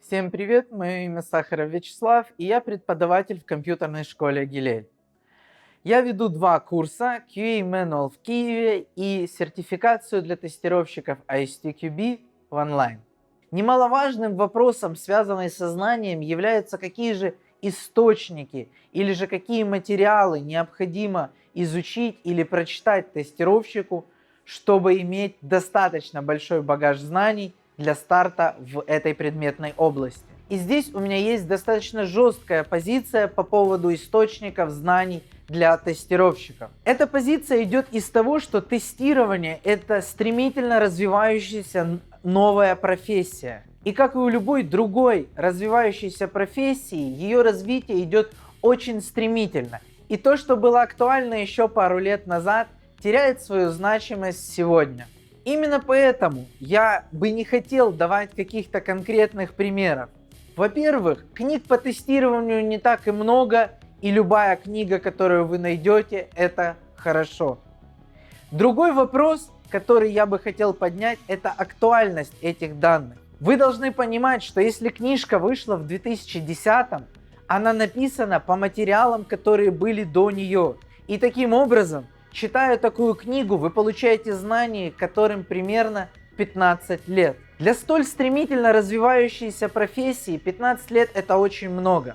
Всем привет, мое имя Сахаров Вячеслав, и я преподаватель в компьютерной школе Гилель. Я веду два курса QA Manual в Киеве и сертификацию для тестировщиков ISTQB в онлайн. Немаловажным вопросом, связанным со знанием, является какие же источники или же какие материалы необходимо изучить или прочитать тестировщику, чтобы иметь достаточно большой багаж знаний для старта в этой предметной области. И здесь у меня есть достаточно жесткая позиция по поводу источников знаний для тестировщиков. Эта позиция идет из того, что тестирование это стремительно развивающаяся новая профессия. И как и у любой другой развивающейся профессии, ее развитие идет очень стремительно. И то, что было актуально еще пару лет назад, теряет свою значимость сегодня. Именно поэтому я бы не хотел давать каких-то конкретных примеров. Во-первых, книг по тестированию не так и много, и любая книга, которую вы найдете, это хорошо. Другой вопрос, который я бы хотел поднять, это актуальность этих данных. Вы должны понимать, что если книжка вышла в 2010, она написана по материалам, которые были до нее. И таким образом Читая такую книгу, вы получаете знания, которым примерно 15 лет. Для столь стремительно развивающейся профессии 15 лет это очень много.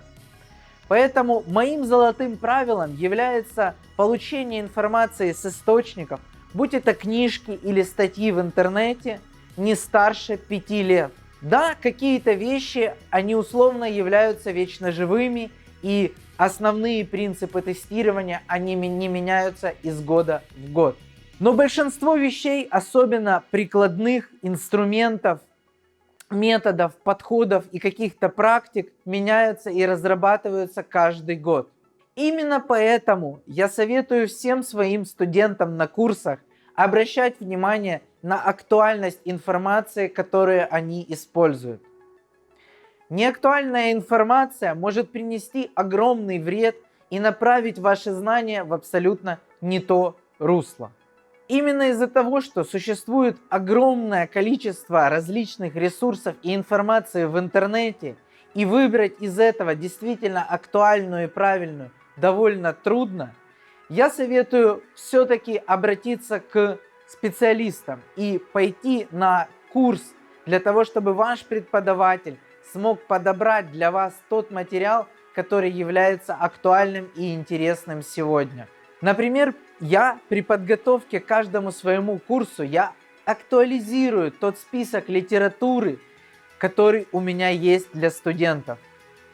Поэтому моим золотым правилом является получение информации с источников, будь это книжки или статьи в интернете, не старше 5 лет. Да, какие-то вещи, они условно являются вечно живыми и основные принципы тестирования, они не меняются из года в год. Но большинство вещей, особенно прикладных инструментов, методов, подходов и каких-то практик, меняются и разрабатываются каждый год. Именно поэтому я советую всем своим студентам на курсах обращать внимание на актуальность информации, которую они используют. Неактуальная информация может принести огромный вред и направить ваши знания в абсолютно не то русло. Именно из-за того, что существует огромное количество различных ресурсов и информации в интернете, и выбрать из этого действительно актуальную и правильную довольно трудно, я советую все-таки обратиться к специалистам и пойти на курс для того, чтобы ваш преподаватель смог подобрать для вас тот материал, который является актуальным и интересным сегодня. Например, я при подготовке к каждому своему курсу, я актуализирую тот список литературы, который у меня есть для студентов.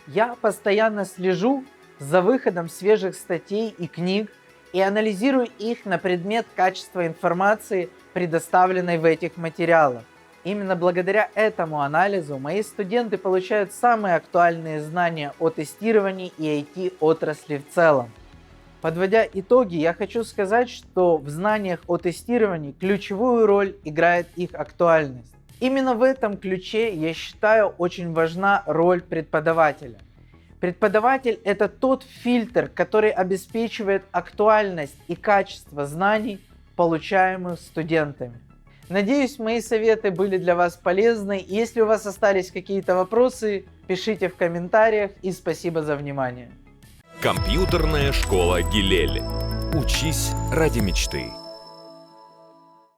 Я постоянно слежу за выходом свежих статей и книг и анализирую их на предмет качества информации, предоставленной в этих материалах. Именно благодаря этому анализу мои студенты получают самые актуальные знания о тестировании и IT-отрасли в целом. Подводя итоги, я хочу сказать, что в знаниях о тестировании ключевую роль играет их актуальность. Именно в этом ключе, я считаю, очень важна роль преподавателя. Преподаватель – это тот фильтр, который обеспечивает актуальность и качество знаний, получаемых студентами. Надеюсь, мои советы были для вас полезны. Если у вас остались какие-то вопросы, пишите в комментариях и спасибо за внимание. Компьютерная школа Гилель. Учись ради мечты.